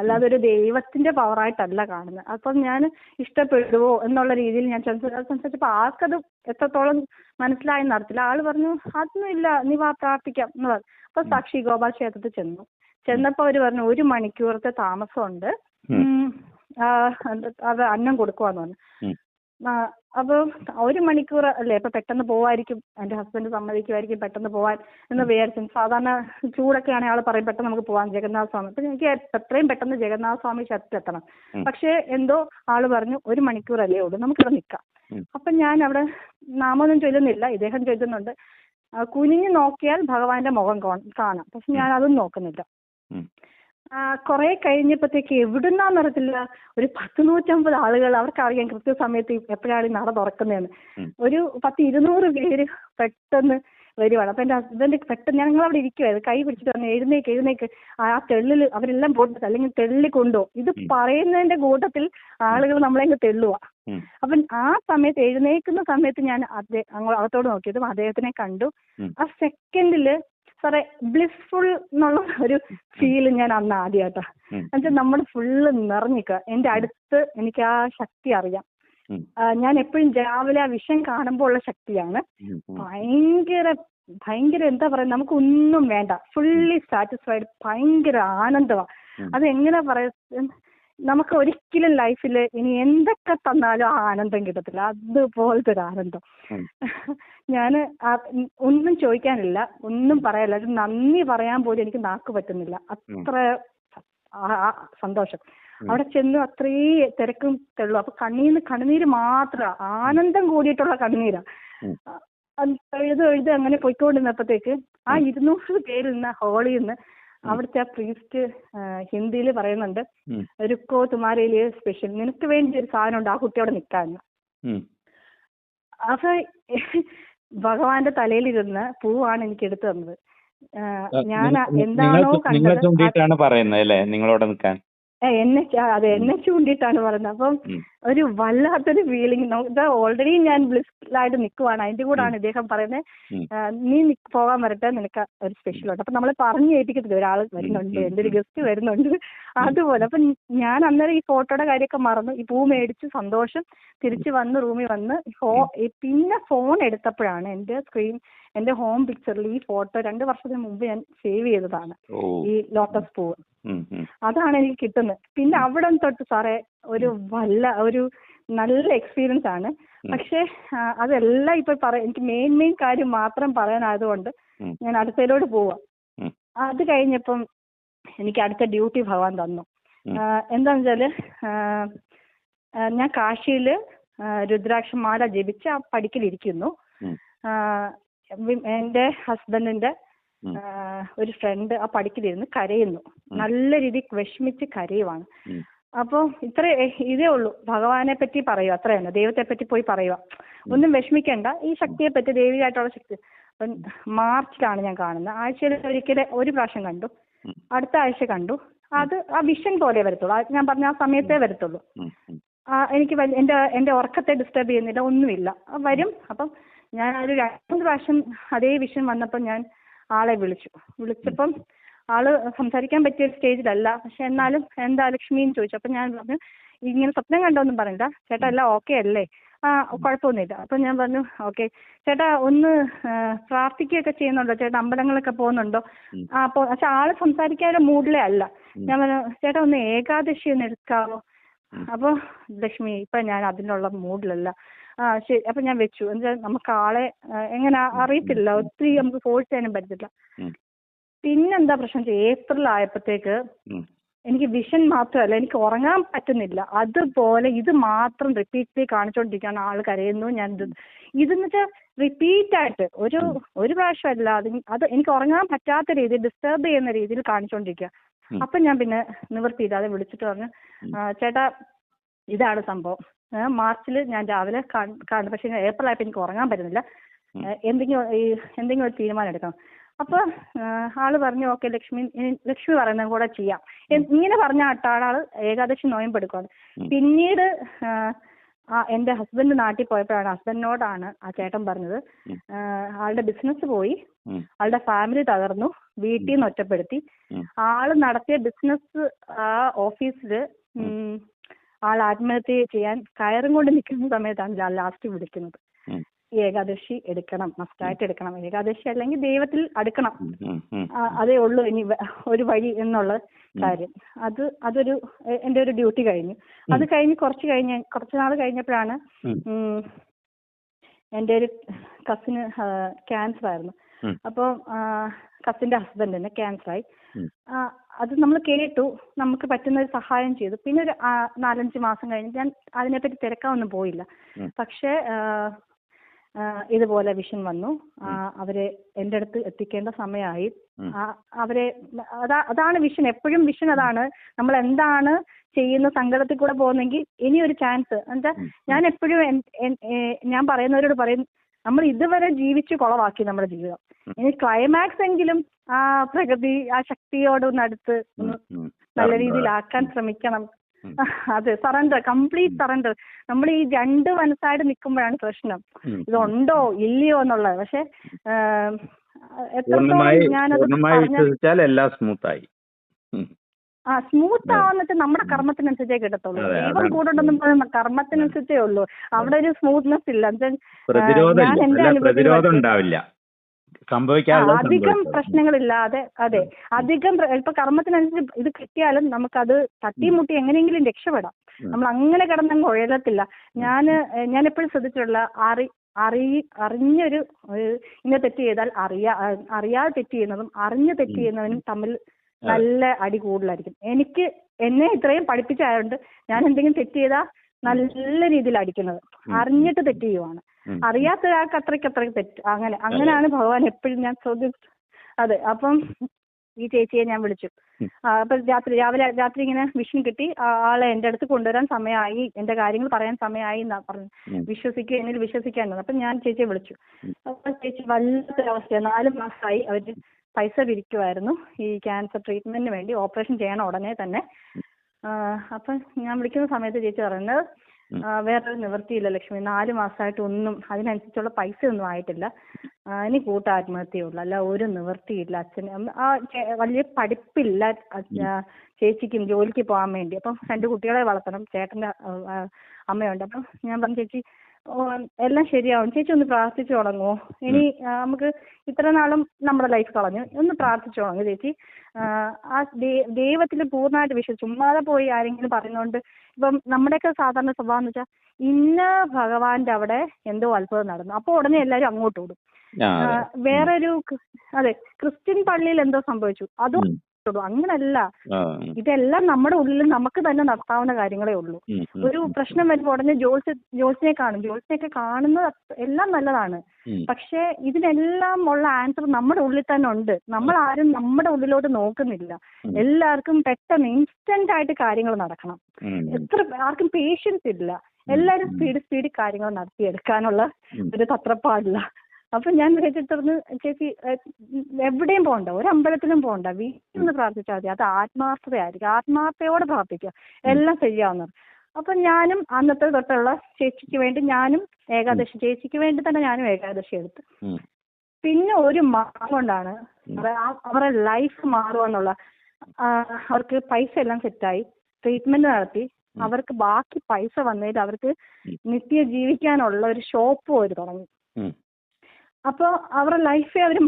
അല്ലാതെ ഒരു ദൈവത്തിന്റെ പവറായിട്ടല്ല കാണുന്നത്. അപ്പം ഞാൻ ഇഷ്ടപ്പെടുവോ എന്നുള്ള രീതിയിൽ ഞാൻ സംസാരിച്ചപ്പോ സംസാരിച്ചപ്പോൾ ആൾക്കത് എത്രത്തോളം മനസ്സിലായി നടത്തില്ല ആൾ പറഞ്ഞു അതൊന്നും ഇല്ല നീ വാ പ്രാർത്ഥിക്കാം എന്ന് പറഞ്ഞു. അപ്പൊ സാക്ഷി ഗോപാൽ ക്ഷേത്രത്തിൽ ചെന്നു. ചെന്നപ്പോ അവർ പറഞ്ഞു ഒരു മണിക്കൂറത്തെ താമസമുണ്ട്. അത് അന്നം കൊടുക്കുവാന്ന് പറഞ്ഞു. അപ്പൊ ഒരു മണിക്കൂർ അല്ലേ അപ്പൊ പെട്ടെന്ന് പോവായിരിക്കും എന്റെ ഹസ്ബൻഡ് സമ്മതിക്കുമായിരിക്കും പെട്ടെന്ന് പോവാൻ എന്ന് വിചാരിച്ചു. സാധാരണ ചൂടൊക്കെ ആണെങ്കിൽ ആൾ പറയും പെട്ടെന്ന് നമുക്ക് പോവാം ജഗന്നാഥ സ്വാമി. അപ്പൊ എനിക്ക് എത്രയും പെട്ടെന്ന് ജഗന്നാഥ സ്വാമി ക്ഷേത്രത്തിലെത്തണം പക്ഷേ എന്തോ ആൾ പറഞ്ഞു ഒരു മണിക്കൂർ അല്ലേ ഉള്ളൂ നമുക്കിവിടെ നിൽക്കാം. അപ്പൊ ഞാൻ അവിടെ നാമൊന്നും ചൊല്ലുന്നില്ല ഇദ്ദേഹം ചൊല്ലുന്നുണ്ട്. കുനിഞ്ഞു നോക്കിയാൽ ഭഗവാന്റെ മുഖം കാണാം. പക്ഷെ ഞാൻ അതൊന്നും നോക്കുന്നില്ല. ആ, കുറേ കഴിഞ്ഞപ്പോഴത്തേക്ക് എവിടുന്നാന്നറിയത്തില്ല ഒരു പത്ത് നൂറ്റമ്പത് ആളുകൾ അവർക്കറിയാം കൃത്യസമയത്ത് എപ്പോഴാണ് ഈ നട തുറക്കുന്നതെന്ന്. ഒരു പത്ത് ഇരുന്നൂറ് പേര് പെട്ടെന്ന് വരുവാണ്. അപ്പൊ എന്റെ ഹസ്ബൻഡ് പെട്ടെന്ന് ഞങ്ങൾ അവിടെ ഇരിക്കുവായിരുന്നു കൈ പിടിച്ചിട്ട് പറഞ്ഞു എഴുന്നേക്ക് എഴുന്നേക്ക്. ആ തെള്ളിൽ അവരെല്ലാം പോയിട്ട് അല്ലെങ്കിൽ തെള്ളി കൊണ്ടുപോകും ഇത്. പറയുന്നതിന്റെ കൂട്ടത്തിൽ ആളുകൾ നമ്മളെ അങ്ങ് തെള്ളുവാ. അപ്പൊ ആ സമയത്ത് എഴുന്നേക്കുന്ന സമയത്ത് ഞാൻ അദ്ദേഹം അകത്തോട് നോക്കിയതും അദ്ദേഹത്തിനെ കണ്ടു. ആ സെക്കൻഡിൽ സാറേ ബ്ലിസ്ഫുൾ എന്നുള്ള ഒരു ഫീൽ ഞാൻ അന്ന് ആദ്യമായിട്ടാ. എന്നുവെച്ചാൽ നമ്മൾ ഫുള്ള് നിറഞ്ഞിക്കുക എന്റെ അടുത്ത് എനിക്ക് ആ ശക്തി അറിയാം. ഞാൻ എപ്പോഴും രാവിലെ ആ വിഷയം കാണുമ്പോൾ ഉള്ള ശക്തിയാണ്. ഭയങ്കര ഭയങ്കര എന്താ പറയാ നമുക്ക് ഒന്നും വേണ്ട ഫുള്ളി സാറ്റിസ്ഫൈഡ് ഭയങ്കര ആനന്ദമാണ് അത് എങ്ങനെ പറയാ നമുക്ക് ഒരിക്കലും ലൈഫിൽ ഇനി എന്തൊക്കെ തന്നാലും ആ ആനന്ദം കിട്ടത്തില്ല. അതുപോലത്തെ ഒരു ആനന്ദം. ഞാൻ ഒന്നും ചോദിക്കാനില്ല. ഒന്നും പറയാനില്ല ഒരു നന്ദി പറയാൻ പോലും എനിക്ക് നാക്ക് പറ്റുന്നില്ല. അത്ര സന്തോഷം. അവിടെ ചെന്നു അത്രേ തിരക്കും തെള്ളു. അപ്പൊ കണ്ണീന്ന് കണ്ണുനീര് മാത്ര. ആനന്ദം കൂടിയിട്ടുള്ള കണ്ണീരാ എഴുതും എഴുതും എഴുത് എഴുത് അങ്ങനെ പോയിക്കൊണ്ടിരുന്നപ്പോഴത്തേക്ക് ആ ഇരുന്നൂറ് പേരിൽ നിന്ന് ഹോളിൽ നിന്ന് അവിടുത്തെ ആ പ്രീസ്റ്റ് ഹിന്ദിയിൽ പറയുന്നുണ്ട്. രുക്കോ തുമാരയിൽ സ്പെഷ്യൽ നിനക്ക് വേണ്ടി ഒരു സാധനം ഉണ്ട് ആ കുട്ടി അവിടെ നിൽക്കാന്ന്. ഉം. അപ്പൊ ഭഗവാന്റെ തലയിലിരുന്ന് പൂവാണ് എനിക്ക് എടുത്തു തന്നത്. ഞാൻ എന്താണോ കണ്ടത് നിങ്ങളോട് നിൽക്കാൻ. ഏ, എന്നെ അതെ എന്നെ ചൂണ്ടിയിട്ടാണ് പറയുന്നത്. അപ്പം. ഒരു വല്ലാത്തൊരു ഫീലിംഗ് ഇത് ഓൾറെഡി ഞാൻ ബ്ലിസ്ഫുള്ളായിട്ട് നിൽക്കുവാണ് അതിന്റെ കൂടാണ് ഇദ്ദേഹം പറയുന്നത്. നീ നി- പോകാൻ വരട്ടെ നിനക്ക് ഒരു സ്പെഷ്യൽ ഉണ്ട്. അപ്പൊ നമ്മളെ പറഞ്ഞു ഏൽപ്പിക്കത്തില്ല ഒരാൾ വരുന്നുണ്ട്. എന്റെ ഒരു ഗസ്റ്റ് വരുന്നുണ്ട്. അതുപോലെ അപ്പൊ ഞാൻ അന്നേരം ഈ ഫോട്ടോയുടെ കാര്യമൊക്കെ മറന്നു. ഈ പൂ മേടിച്ച് സന്തോഷം തിരിച്ചു വന്ന് റൂമിൽ വന്ന് പിന്നെ ഫോൺ എടുത്തപ്പോഴാണ് എന്റെ സ്ക്രീൻ എന്റെ ഹോം പിക്ചറിൽ ഈ ഫോട്ടോ രണ്ട് വർഷത്തിന് മുമ്പ് ഞാൻ സേവ് ചെയ്തതാണ്. ഈ ലോട്ടസ് പൂവ്. അതാണ് എനിക്ക് കിട്ടുന്നത്. പിന്നെ അവിടെ തൊട്ട് സാറേ ഒരു വല്ല ഒരു നല്ല എക്സ്പീരിയൻസ് ആണ്. പക്ഷെ അതെല്ലാം ഇപ്പൊ പറയാം എനിക്ക് മെയിൻ മെയിൻ കാര്യം മാത്രം പറയാനായതുകൊണ്ട് കൊണ്ട് ഞാൻ അടുത്തതിലോട്ട് പോവാ. അത് കഴിഞ്ഞപ്പം എനിക്ക് അടുത്ത ഡ്യൂട്ടി ഭഗവാൻ തന്നു. എന്താന്ന് വെച്ചാൽ ഞാൻ കാശിയിൽ രുദ്രാക്ഷമാല ജപിച്ച് ആ പടിക്കലിരിക്കുന്നു. എന്റെ ഹസ്ബൻഡിന്റെ ഒരു ഫ്രണ്ട് ആ പടിക്കലിരുന്ന് കരയുന്നു. നല്ല രീതിയിൽ വിഷമിച്ച് കരയുവാണ്. അപ്പൊ അപ്പോൾ ഇത്ര ഇതേ ഉള്ളൂ. ഭഗവാനെ പറ്റി പറയുക അത്ര തന്നെ. ദൈവത്തെ പറ്റി പോയി പറയുക. ഒന്നും വിഷമിക്കണ്ട. ഈ ശക്തിയെ പറ്റി ദൈവികമായിട്ടുള്ള ശക്തി. അപ്പം മാർച്ചിലാണ് ഞാൻ കാണുന്നത്. ആഴ്ചയിൽ ഒരിക്കൽ ഒരു പ്രാവശ്യം കണ്ടു. അടുത്ത ആഴ്ച കണ്ടു. അത് ആ വിഷൻ പോലെ വരത്തുള്ളൂ. ഞാൻ പറഞ്ഞ ആ സമയത്തേ വരത്തുള്ളൂ. എനിക്ക് എന്റെ എന്റെ ഉറക്കത്തെ ഡിസ്റ്റർബ് ചെയ്യുന്നില്ല ഒന്നുമില്ല. വരും. അപ്പം ഞാൻ ഒരു രണ്ട് മൂന്ന് പ്രാവശ്യം അതേ വിഷയം വന്നപ്പോൾ ഞാൻ ആളെ വിളിച്ചു. വിളിച്ചപ്പം ആൾ സംസാരിക്കാൻ പറ്റിയ ഒരു സ്റ്റേജിലല്ല. പക്ഷെ എന്നാലും എന്താ ലക്ഷ്മി എന്ന് ചോദിച്ചു. അപ്പം ഞാൻ പറഞ്ഞു ഇങ്ങനെ സ്വപ്നം കണ്ടോന്നും പറഞ്ഞില്ല. ചേട്ടാ എല്ലാം ഓക്കെ അല്ലേ? ആ കുഴപ്പമൊന്നുമില്ല. അപ്പം ഞാൻ പറഞ്ഞു ഓക്കെ. ചേട്ടാ ഒന്ന് പ്രാർത്ഥിക്കുകയൊക്കെ ചെയ്യുന്നുണ്ടോ? ചേട്ടാ അമ്പലങ്ങളൊക്കെ പോകുന്നുണ്ടോ? ആ അപ്പോൾ പക്ഷെ ആൾ സംസാരിക്കാനുള്ള മൂഡിലേ അല്ല. ഞാൻ പറഞ്ഞു ചേട്ടാ ഒന്ന് ഏകാദശി ഒന്ന് എടുക്കാവോ അപ്പൊ അപ്പോൾ ലക്ഷ്മി ഇപ്പൊ ഞാൻ അതിനുള്ള മൂഡിലല്ല. ആ ശരി. അപ്പൊ ഞാൻ വെച്ചു. എന്താ നമുക്ക് ആളെ എങ്ങനെ അറിയത്തില്ല. ഒത്തിരി നമുക്ക് ഫോഴ്സ് ചെയ്യാനും പറ്റത്തില്ല. പിന്നെന്താ പ്രശ്നം വെച്ചാൽ ഏപ്രിൽ ആയപ്പോഴത്തേക്ക് എനിക്ക് വിഷൻ മാത്രമല്ല എനിക്ക് ഉറങ്ങാൻ പറ്റുന്നില്ല. അതുപോലെ ഇത് മാത്രം റിപ്പീറ്റ് കാണിച്ചുകൊണ്ടിരിക്കുകയാണ് ആൾ കരയുന്നു ഞാൻ ഇത് ഇതെന്ന് വെച്ചാൽ റിപ്പീറ്റ് ആയിട്ട് ഒരു ഒരു പ്രാവശ്യമല്ല അത് അത് എനിക്ക് ഉറങ്ങാൻ പറ്റാത്ത രീതിയിൽ ഡിസ്റ്റർബ് ചെയ്യുന്ന രീതിയിൽ കാണിച്ചുകൊണ്ടിരിക്കുക അപ്പൊ അപ്പം ഞാൻ പിന്നെ നിവൃത്തിയില്ലാതെ വിളിച്ചിട്ട് പറഞ്ഞു ചേട്ടാ ഇതാണ് സംഭവം. മാർച്ചിൽ ഞാൻ രാവിലെ കാണും പക്ഷെ ഏപ്രിൽ ആയപ്പോൾ എനിക്ക് ഉറങ്ങാൻ പറ്റുന്നില്ല. എന്തെങ്കിലും ഈ എന്തെങ്കിലും ഒരു തീരുമാനം എടുക്കണം. അപ്പൊ ആ, ആൾ പറഞ്ഞു ഓക്കെ ലക്ഷ്മി ലക്ഷ്മി പറയുന്നത് കൂടെ ചെയ്യാം. ഇങ്ങനെ പറഞ്ഞ ആട്ടാളാൾ ഏകാദശി നോയമ്പെടുക്കുകയാണ് എടുക്കുവാണ് പിന്നീട് ആ, എന്റെ ഹസ്ബൻഡ് നാട്ടിൽ പോയപ്പോഴാണ് ഹസ്ബൻഡിനോടാണ് ആ ചേട്ടൻ പറഞ്ഞത്. ആളുടെ ബിസിനസ് പോയി. ആളുടെ ഫാമിലി തകർന്നു. വീട്ടിൽ നിന്ന് ഒറ്റപ്പെടുത്തി. ആൾ നടത്തിയ ബിസിനസ് ആ ഓഫീസിൽ ഉം, ആൾ ആത്മഹത്യ ചെയ്യാൻ കയറും കൊണ്ട് നിൽക്കുന്ന സമയത്താണ് ഞാൻ ലാസ്റ്റ് വിളിക്കുന്നത്. ഈ ഏകാദശി എടുക്കണം മസ്റ്റായിട്ട് എടുക്കണം. ഏകാദശി അല്ലെങ്കിൽ ദൈവത്തിൽ അടുക്കണം. അതേ ഉള്ളൂ ഇനി ഒരു വഴി എന്നുള്ള കാര്യം. അത് അതൊരു എന്റെ ഒരു ഡ്യൂട്ടി കഴിഞ്ഞു. അത് കഴിഞ്ഞ് കുറച്ച് കഴിഞ്ഞ് കുറച്ച് നാൾ കഴിഞ്ഞപ്പോഴാണ് എന്റെ ഒരു കസിന് ക്യാൻസർ ആയിരുന്നു. അപ്പൊ അപ്പോൾ കസിന്റെ ഹസ്ബൻഡിന് ക്യാൻസർ ആയി. അത് നമ്മൾ കേട്ടു. നമുക്ക് പറ്റുന്ന ഒരു സഹായം ചെയ്തു. പിന്നെ ഒരു നാലഞ്ച് മാസം കഴിഞ്ഞ് ഞാൻ അതിനെപ്പറ്റി തിരക്കാൻ ഒന്നും പോയില്ല. പക്ഷേ ഇതുപോലെ വിഷൻ വന്നു. അവരെ എന്റെ അടുത്ത് എത്തിക്കേണ്ട സമയമായി. അവരെ അതാ അതാണ് വിഷൻ. എപ്പോഴും വിഷൻ അതാണ്. നമ്മൾ എന്താണ് ചെയ്യുന്ന സങ്കടത്തിൽ കൂടെ പോകുന്നെങ്കിൽ ഇനി ഒരു ചാൻസ്. എന്താ ഞാൻ എപ്പോഴും എൻ- എൻ- ഏ, ഞാൻ പറയുന്നവരോട് പറയും നമ്മൾ ഇതുവരെ ജീവിച്ച് കുളവാക്കി നമ്മുടെ ജീവിതം. ഇനി ക്ലൈമാക്സ് എങ്കിലും ആ പ്രകൃതി ആ ശക്തിയോട് ഒന്ന് അടുത്ത്. നല്ല രീതിയിലാക്കാൻ ശ്രമിക്കണം. അതെ സറണ്ടർ കംപ്ലീറ്റ് സറണ്ടർ നമ്മൾ ഈ രണ്ട് മനസ്സായിട്ട് നിൽക്കുമ്പോഴാണ് പ്രശ്നം. ഇതുണ്ടോ ഇല്ലയോ എന്നുള്ളത്. പക്ഷെ വിശ്വസിച്ചാൽ എല്ലാം സ്മൂത്തായി ആ സ്മൂത്ത് ആവുന്നിട്ട് നമ്മുടെ കർമ്മത്തിനനുസരിച്ചേ കിട്ടത്തുള്ളൂ. ദൈവം കൂടുണ്ടെന്നും പറയുന്ന കർമ്മത്തിനനുസരിച്ചേ ഉള്ളൂ. അവിടെ ഒരു സ്മൂത്ത്നെസ് ഇല്ല. പ്രതിരോധം ഉണ്ടാവില്ല. അധികം പ്രശ്നങ്ങളില്ലാതെ അതെ അധികം ഇപ്പൊ കർമ്മത്തിനനുസരിച്ച് ഇത് കിട്ടിയാലും നമുക്കത് തട്ടിമുട്ടി എങ്ങനെയെങ്കിലും രക്ഷപ്പെടാം. നമ്മൾ അങ്ങനെ കിടന്നങ്ങ് ഉഴലത്തില്ല. ഞാൻ ഞാൻ എപ്പോഴും ശ്രദ്ധിച്ചിട്ടുള്ള അറി അറി അറിഞ്ഞൊരു ഇന്ന തെറ്റ് ചെയ്താൽ അറിയാ അറിയാതെ തെറ്റ് ചെയ്യുന്നതും അറിഞ്ഞ് തെറ്റ് ചെയ്യുന്നവനും തമ്മിൽ നല്ല അടി കൂടുതലായിരിക്കും. എനിക്ക് എന്നെ ഇത്രയും പഠിപ്പിച്ചായതുകൊണ്ട് ഞാൻ എന്തെങ്കിലും തെറ്റ് ചെയ്താൽ നല്ല രീതിയിൽ അടിക്കുന്നത് അറിഞ്ഞിട്ട് തെറ്റ് ചെയ്യുവാണ്. അറിയാത്ത ഒരാൾക്ക് അത്രയ്ക്ക് അത്രയ്ക്ക് തെറ്റും. അങ്ങനെ അങ്ങനെയാണ് ഭഗവാൻ എപ്പോഴും ഞാൻ ചോദ്യം അതെ അപ്പം ഈ ചേച്ചിയെ ഞാൻ വിളിച്ചു. അപ്പൊ രാത്രി രാവിലെ രാത്രി ഇങ്ങനെ വിഷൻ കിട്ടി. ആ ആളെ എന്റെ അടുത്ത് കൊണ്ടുവരാൻ സമയമായി. എന്റെ കാര്യങ്ങൾ പറയാൻ സമയമായി എന്നാ പറഞ്ഞു. വിശ്വസിക്കുക എന്നിൽ വിശ്വസിക്കാൻ അപ്പൊ ഞാൻ ചേച്ചിയെ വിളിച്ചു. അപ്പൊ ചേച്ചി വല്ലാത്തൊരവസ്ഥ നാല് മാസമായി അവർ പൈസ പിരിക്കുമായിരുന്നു ഈ ക്യാൻസർ ട്രീറ്റ്മെന്റിന് വേണ്ടി ഓപ്പറേഷൻ ചെയ്യണം ഉടനെ തന്നെ. അപ്പൊ ഞാൻ വിളിക്കുന്ന സമയത്ത് ചേച്ചി പറയുന്നത് വേറൊരു നിവൃത്തിയില്ല ലക്ഷ്മി. നാല് മാസമായിട്ട് ഒന്നും അതിനനുസരിച്ചുള്ള പൈസ ഒന്നും ആയിട്ടില്ല ഇനി കൂട്ട ആത്മഹത്യയുള്ളൂ അല്ല ഒരു നിവൃത്തിയില്ല അച്ഛന്. ആ വലിയ പഠിപ്പില്ല ചേച്ചിക്കും ജോലിക്ക് പോകാൻ വേണ്ടി. അപ്പം രണ്ട് കുട്ടികളെ വളർത്തണം. ചേട്ടന്റെ അമ്മയുണ്ട്. അപ്പം ഞാൻ പറഞ്ഞു ചേച്ചി ഓ, എല്ലാം ശരിയാവും. ചേച്ചി ഒന്ന് പ്രാർത്ഥിച്ചു തുടങ്ങുമോ ഇനി നമുക്ക് ഇത്ര നാളും നമ്മുടെ ലൈഫ് കളഞ്ഞു. ഒന്ന് പ്രാർത്ഥിച്ചു തുടങ്ങും ചേച്ചി. ആ, ദൈവത്തിൽ പൂർണമായിട്ട് വിശ്വസിച്ചു ചുമ്മാതെ പോയി ആരെങ്കിലും പറയുന്നോണ്ട് ഇപ്പം നമ്മുടെയൊക്കെ സാധാരണ സ്വഭാവം എന്ന് വെച്ചാൽ ഇന്ന ഭഗവാന്റെ അവിടെ എന്തോ അത്ഭുതം നടന്നു. അപ്പോൾ ഉടനെ എല്ലാരും അങ്ങോട്ട് ഓടും. വേറൊരു അതെ ക്രിസ്ത്യൻ പള്ളിയിൽ എന്തോ സംഭവിച്ചു. അതും ഉം. അങ്ങനല്ല. ഇതെല്ലാം നമ്മുടെ ഉള്ളിൽ നമുക്ക് തന്നെ നടത്താവുന്ന കാര്യങ്ങളേ ഉള്ളൂ. ഒരു പ്രശ്നം വരുമ്പോൾ ഉടനെ ജോൽസ് ജോൽസിനെ കാണും. ജോൽസിനെയൊക്കെ കാണുന്നത് എല്ലാം നല്ലതാണ്. പക്ഷെ പക്ഷേ ഇതിനെല്ലാം ഉള്ള ആൻസർ നമ്മുടെ ഉള്ളിൽ തന്നെ ഉണ്ട്. നമ്മൾ ആരും നമ്മുടെ ഉള്ളിലോട്ട് നോക്കുന്നില്ല. എല്ലാവർക്കും പെട്ടെന്ന് ഇൻസ്റ്റന്റ് ആയിട്ട് കാര്യങ്ങൾ നടക്കണം. എത്ര ആർക്കും പേഷ്യൻസ് ഇല്ല. എല്ലാരും സ്പീഡ് സ്പീഡ് കാര്യങ്ങൾ നടത്തിയെടുക്കാനുള്ള ഒരു തത്രപ്പാടില്ല. അപ്പൊ ഞാൻ വിചാരിച്ചിരുന്നു ചേച്ചി എവിടെയും പോകണ്ട ഒരു അമ്പലത്തിലും പോകണ്ട വീട്ടിൽ നിന്ന് പ്രാർത്ഥിച്ചാൽ മതി. അത് ആത്മാർത്ഥതയായിരിക്കും. ആത്മാർത്ഥയോടെ പ്രാർത്ഥിക്കുക. എല്ലാം ശരിയാവുന്നു അപ്പൊ ഞാനും അന്നത്തെ തൊട്ടുള്ള ചേച്ചിക്ക് വേണ്ടി ഞാനും ഏകാദശി ചേച്ചിക്ക് വേണ്ടി തന്നെ ഞാനും ഏകാദശി എടുത്തു. പിന്നെ ഒരു മാസം കൊണ്ടാണ് അവ- അവരുടെ ലൈഫ് മാറുമെന്നുള്ള എന്നുള്ള അവർക്ക് പൈസ എല്ലാം സെറ്റായി. ട്രീറ്റ്മെന്റ് നടത്തി. അവർക്ക് ബാക്കി പൈസ വന്നതിൽ അവർക്ക് നിത്യ ജീവിക്കാനുള്ള ഒരു ഷോപ്പ് അവർ തുടങ്ങി. അപ്പോൾ അവരുടെ ലൈഫേ അവർ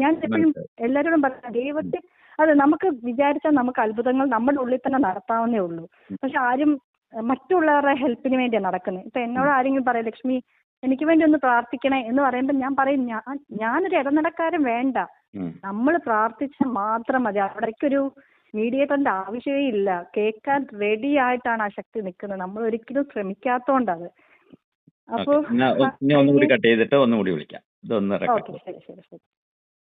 ഞാൻ എപ്പോഴും എല്ലാരോടും എല്ലാവരോടും പറയാം ദൈവത്തെ അതെ നമുക്ക് വിചാരിച്ചാൽ നമുക്ക് അത്ഭുതങ്ങൾ നമ്മുടെ ഉള്ളിൽ തന്നെ നടത്താവുന്നേ ഉള്ളൂ. പക്ഷെ ആരും മറ്റുള്ളവരുടെ ഹെൽപ്പിന് വേണ്ടിയാണ് നടക്കുന്നത് ഇപ്പൊ എന്നോട് ആരെങ്കിലും പറയാം ലക്ഷ്മി എനിക്ക് വേണ്ടി ഒന്ന് പ്രാർത്ഥിക്കണേ എന്ന് പറയുമ്പോൾ ഞാൻ പറയും ഞാൻ ഞാനൊരു ഇടനടക്കാരൻ വേണ്ട. നമ്മൾ പ്രാർത്ഥിച്ചാൽ മാത്രം മതി. അവിടേക്കൊരു മീഡിയേറ്ററിന്റെ ആവശ്യമേ ഇല്ല. കേൾക്കാൻ റെഡി ആയിട്ടാണ് ആ ശക്തി നിൽക്കുന്നത്. നമ്മൾ ഒരിക്കലും ശ്രമിക്കാത്തോണ്ടത്. അപ്പോ ഞാൻ ഒന്നുകൂടി കട്ട് ചെയ്തിട്ട് ഒന്നുകൂടി വിളിക്കാം. ഇതൊന്ന് ഓക്കെ. റെക്കോർഡ് ശരി ശരി ശരി.